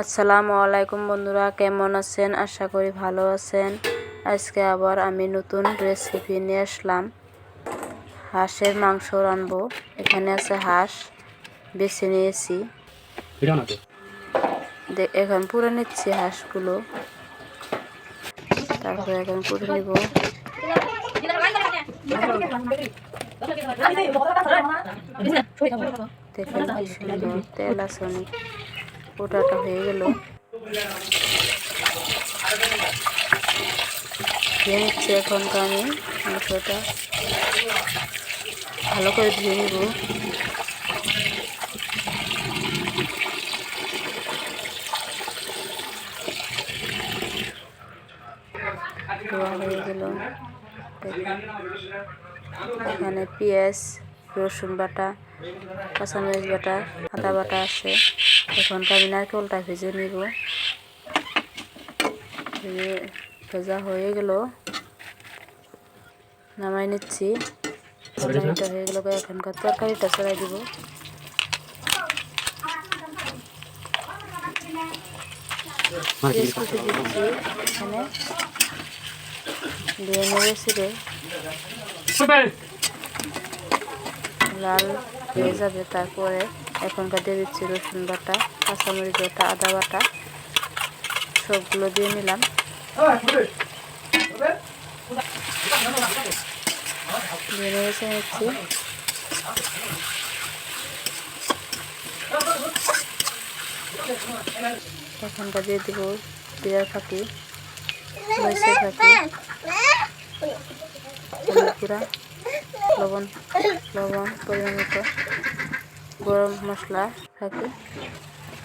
আসসালামু আলাইকুম বন্ধুরা কেমন আছেন? আশা করি ভালো আছেন। আজকে আবার আমি নতুন রেসিপি নিয়ে আসলাম। হাঁসের মাংস রানবো এখানে আছে হাঁস বেছে নিয়েছি। এখন পুরো নিচ্ছি হাঁসগুলো। তারপরে এখন পুরো নিব। দেখেন কি সুন্দর তেল আছে অনেক। ওটাটা হয়ে গেল। ধুয়ে নিচ্ছি এখন আমি মাংসটা ভালো করে ধুয়ে নিব। এখানে পেঁয়াজ, রসুন বাটা কাঁচামরিচ বাটা আদা বাটা আছে। এখন তো আমি নারকেলটা ভেজে নিব। ভেজা হয়ে গেল। নামাই নিচ্ছি। তরকারিটা হয়ে গেল এখনকার তরকারিটা চড়াই দিব। এখানে। দিয়ে লাল হয়ে যাবে তারপরে এখনকার দিয়ে দিচ্ছি রসুন বাটা, কাঁচামরিচ বাটা, আদা বাটা, সবগুলো দিয়ে নিলাম। দিয়ে নিচ্ছি। এখনকার দিয়ে দিব জিরার ফাঁকি মরিচের ফাঁকি গুঁড়া। লবণ লবণ পরিমাণ মতো গরম মশলা থাকে,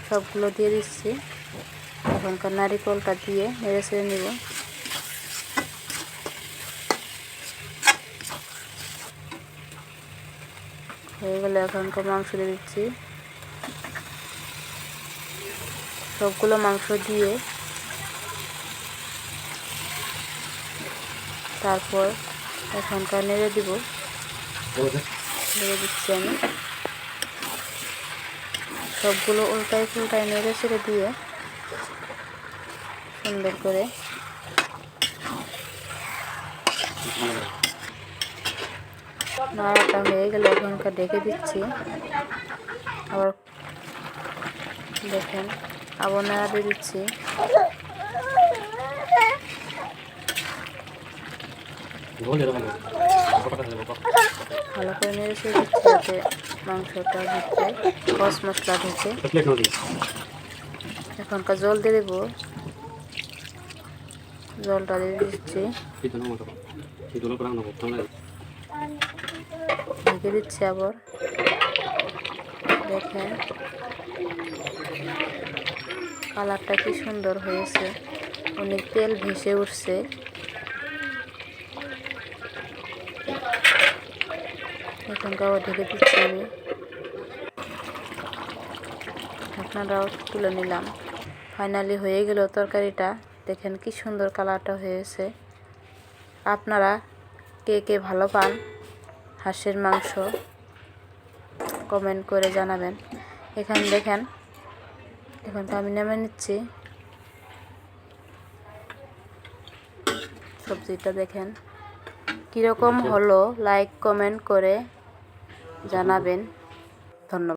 সবগুলো দিয়ে দিচ্ছি। এখনকার নারিকলটা দিয়ে নেড়ে ছেড়ে নেব। হয়ে গেলে এখনকার মাংস দিয়ে দিচ্ছি। সবগুলো মাংস দিয়ে তারপর এখনকার নেড়ে দিব। দিচ্ছি আমি। সবগুলো উল্টাই ফুলটাই নেড়ে ছেড়ে দিয়ে সুন্দর করে নাড়াটা হয়ে গেলে এখনকার ডেকে দিচ্ছি। আবার দেখেন আবার নাড়া দিয়ে দিচ্ছি। ভালো করে নেড়ে দিচ্ছি যাতে মাংসটা ভিতরে কস মশলা ঢুকে এখনকার জল দিয়ে দেবো। জলটা দিয়ে দিচ্ছি। ঢেকে দিচ্ছি আবার। দেখেন। কালারটা কি সুন্দর হয়েছে। অনেক তেল ভেসে উঠছে। আবার ঢেকে দিচ্ছি আমি। ঢাকনাটাও তুলে নিলাম। ফাইনালি হয়ে গেল তরকারিটা। দেখেন কি সুন্দর কালারটা হয়েছে। আপনারা কে কে ভালো পান হাঁসের মাংস কমেন্ট করে জানাবেন। এখানে দেখেন এখন তো আমি নেমে নিচ্ছি। সবজিটা দেখেন। কীরকম হলো লাইক কমেন্ট করে জানাবেন। ধন্যবাদ।